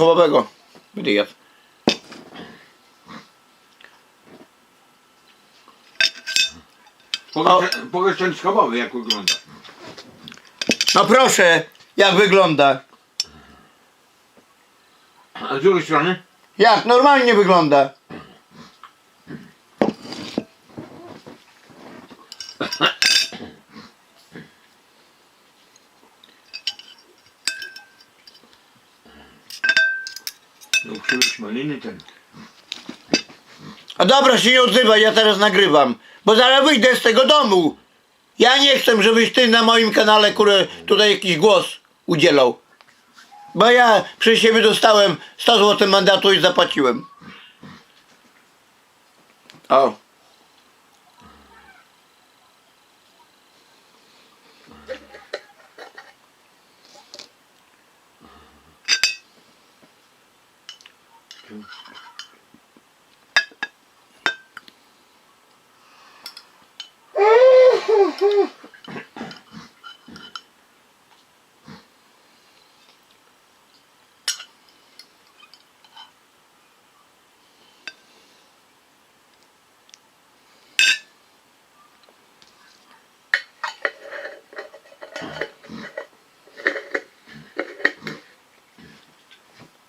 schabowego. Będę jadł. Pokaż, ten schabowy jak wygląda. No proszę, jak wygląda. A z drugiej strony? Jak normalnie wygląda. No przybyć maliny ten. A dobra, się nie odzywaj, ja teraz nagrywam. Bo zaraz wyjdę z tego domu. Ja nie chcę, żebyś ty na moim kanale, kurę, tutaj jakiś głos udzielał. Bo ja przy siebie dostałem 100 zł mandatu i zapłaciłem. O.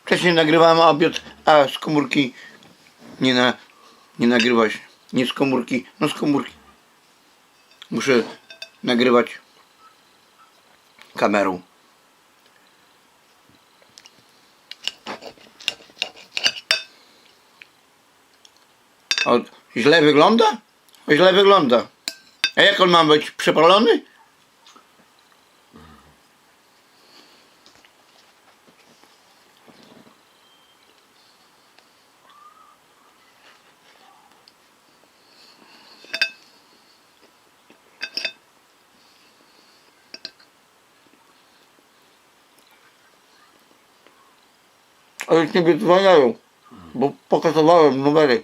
Wcześniej nagrywałem obiad, a z komórki nie na, nie nagrywa się. Nie z komórki, no z komórki. Muszę nagrywać kamerą. O, źle wygląda? O, źle wygląda. A jak on ma być? Przepalony? Ale już nie wydzwaniają, bo pokazywałem numery.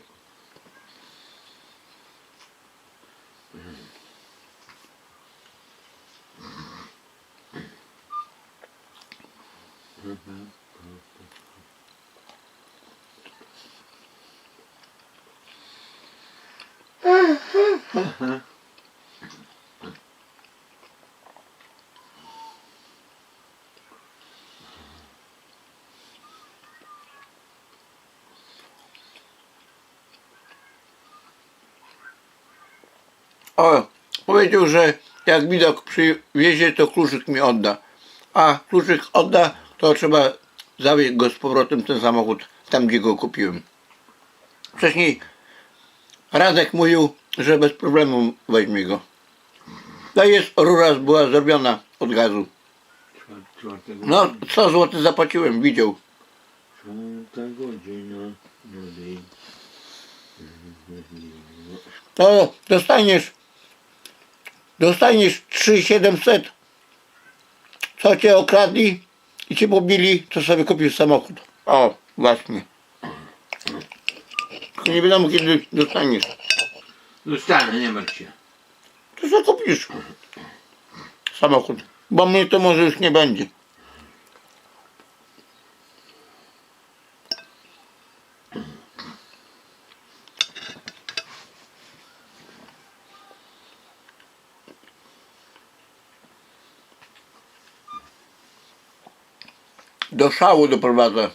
O, powiedział, że jak widok przywiezie, to kluczyk mi odda. A kluczyk odda, to trzeba zawieźć go z powrotem ten samochód tam, gdzie go kupiłem. Wcześniej Radek mówił, że bez problemu weźmie go. No jest, rura była zrobiona od gazu. No, 100 zł zapłaciłem, widział. To dostaniesz, dostaniesz 3700. Co cię okradli i cię pobili, to sobie kupisz samochód. O, właśnie. Tylko nie wiadomo kiedy dostaniesz. Dostanę, nie martw się. To sobie kupisz samochód. Bo mnie to może już nie będzie. Do szału doprowadza.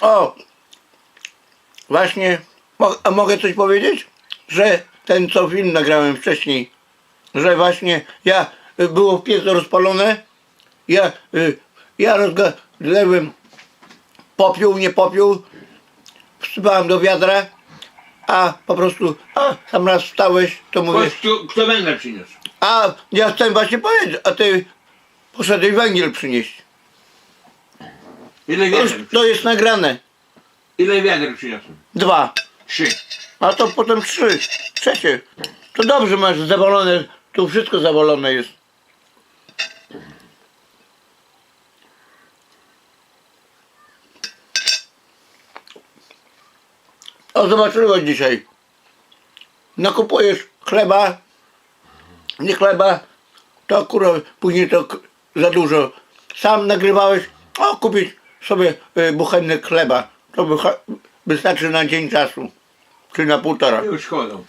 O! Właśnie, a mogę coś powiedzieć? Że ten co film nagrałem wcześniej, że właśnie ja, y, było pieco rozpalone, ja, y, ja rozgadlewem popiół, nie popiół, wsypałem do wiadra, a po prostu, a sam raz wstałeś, to mówię, kto, węgla przyniósł? a ja chcę właśnie powiedzieć, a ty poszedłeś węgiel przynieść. Ile To, wiader? to jest nagrane. Ile wiader przyniosłem? Dwa. Trzy. A to potem trzy. Trzecie. To dobrze masz zawalone Tu wszystko zawalone jest. O, zobaczyłeś dzisiaj. Nakupujesz chleba, nie chleba, to kurwa później to za dużo. Sam nagrywałeś, o kupić sobie y, chleba. To wystarczy na dzień czasu. Czy na półtora. Już chodzą.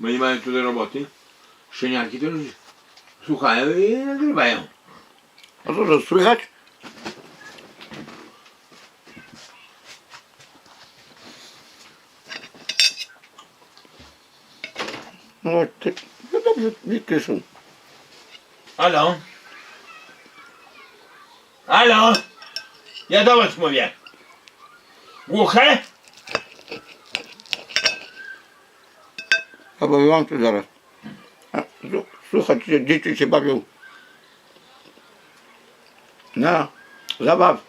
Bo nie mają tu do roboty. Szczeniaki to już słuchają i nagrywają. A co to słychać? No, ty, no dobrze, wilki są. Halo? Halo? Ja do was mówię. Głuche? A bo tu zaraz. A, dzie- dzieci się bawią. Na zabaw.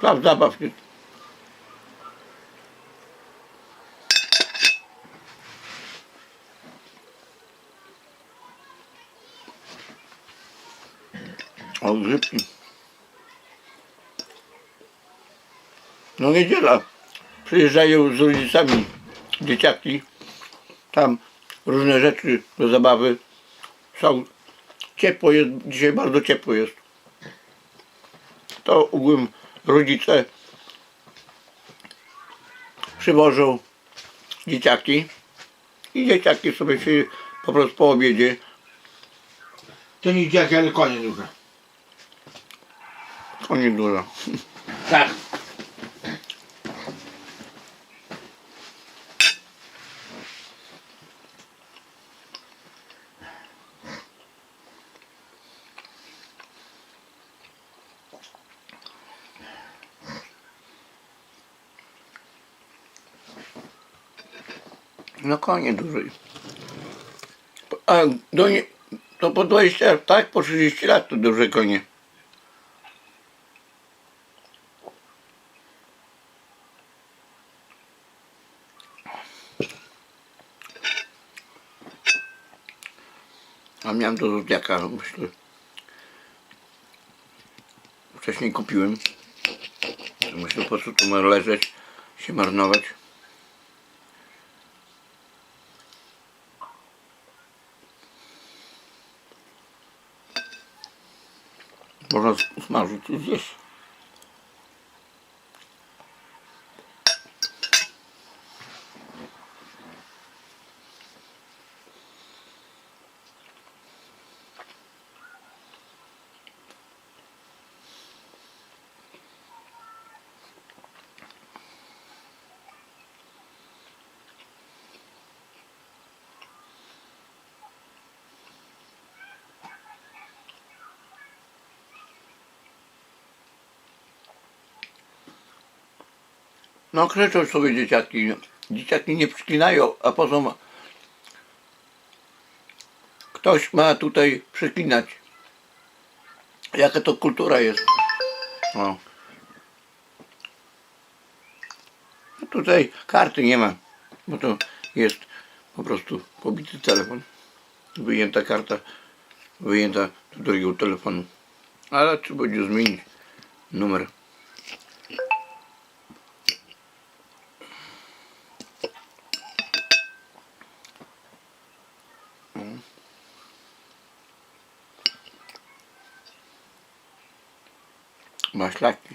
Plac zabaw jest. O, grzybki. No niedziela. Przyjeżdżają z rodzicami dzieciaki. Tam różne rzeczy do zabawy są. Ciepło jest, dzisiaj bardzo ciepło jest. To ogółem rodzice przywożą dzieciaki i dzieciaki sobie się po prostu po obiedzie To nie dzieciaki, ale konie duże. konie dużo. Tak. No konie duże. A do nie, to po 20, tak? Po 30 lat to duże konie. A miałem do zodiaka, myślę. Wcześniej kupiłem. Myślę, po co tu ma leżeć, się marnować. Раз смажете здесь. No krzyczą sobie dzieciaki. Dzieciaki nie przyklinają, a poza ma... Ktoś ma tutaj przyklinać. Jaka to kultura jest. O. No tutaj karty nie ma, bo to jest po prostu pobity telefon. Wyjęta karta, wyjęta do drugiego telefonu. Ale trzeba będzie zmienić numer. Maślaki.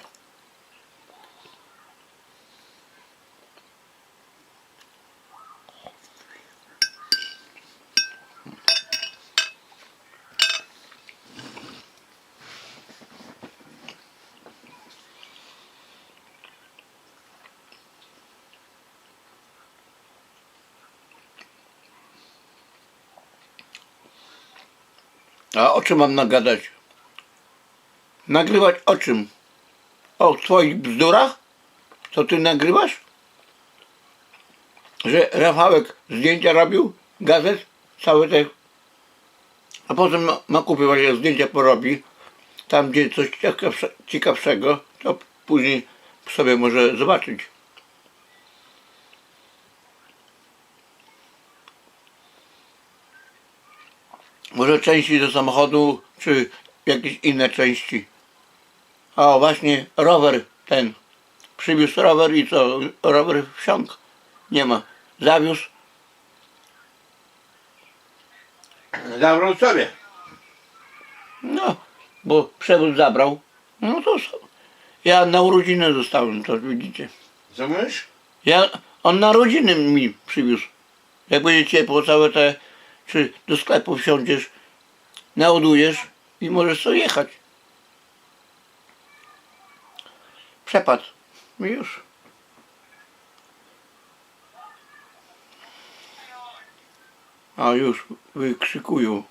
A o czym mam nagadać? Nagrywać o czym? O twoich bzdurach? Co ty nagrywasz? Że Rafałek zdjęcia robił? Gazet? Całe te... A potem ma, ma kupy właśnie zdjęcia porobi. Tam gdzie coś ciekawsze, ciekawszego, to później sobie może zobaczyć. Może części do samochodu, czy jakieś inne części. O, właśnie rower ten. Przywiózł rower i co? Rower wsiąkł. Nie ma. Zawiózł. Zabrał sobie. No, bo przewóz zabrał. No to co? Ja na urodziny zostałem, to widzicie. Co mówisz? Ja, on na rodziny mi przywiózł. Jak będzie ciepło całe te, czy do sklepu wsiądziesz, naładujesz i możesz sobie jechać. Przepadł. Już. A już wykrzykują.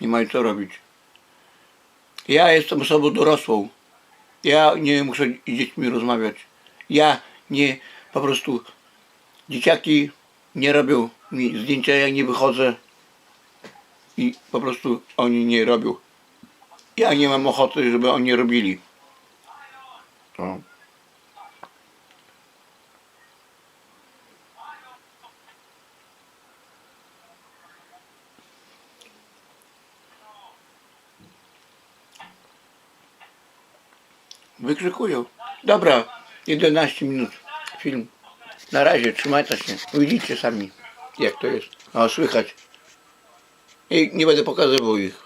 Nie mają co robić. Ja jestem osobą dorosłą. Ja nie muszę z dziećmi rozmawiać. Ja nie, po prostu dzieciaki nie robią mi zdjęcia, jak nie wychodzę i po prostu oni nie robią. Ja nie mam ochoty, żeby oni robili. To. Wykrzykują. Dobra, 11 minut film. Na razie, trzymajcie się. Widzicie sami, jak to jest. O, słychać. I nie będę pokazywał ich.